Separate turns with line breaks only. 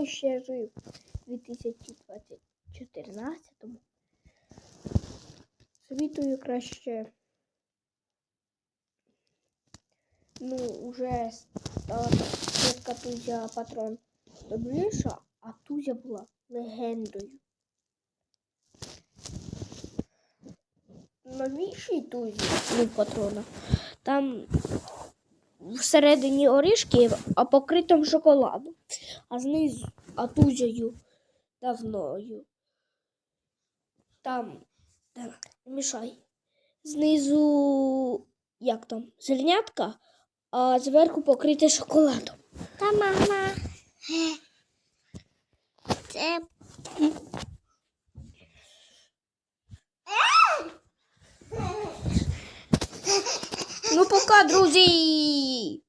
хто ще жив у 2014-му, совітую краще. Ну, уже стала Тузя патрон добріша, а Тузя була легендою. Новішій Тузі, ну, патрона, там всередині орішки, а покритим шоколадом, а знизу а тузею давною. Там, не мішай. Знизу, як там, зернятка, а зверху покрите шоколадом.
Та мама. е, Це
Ну, пока, друзі!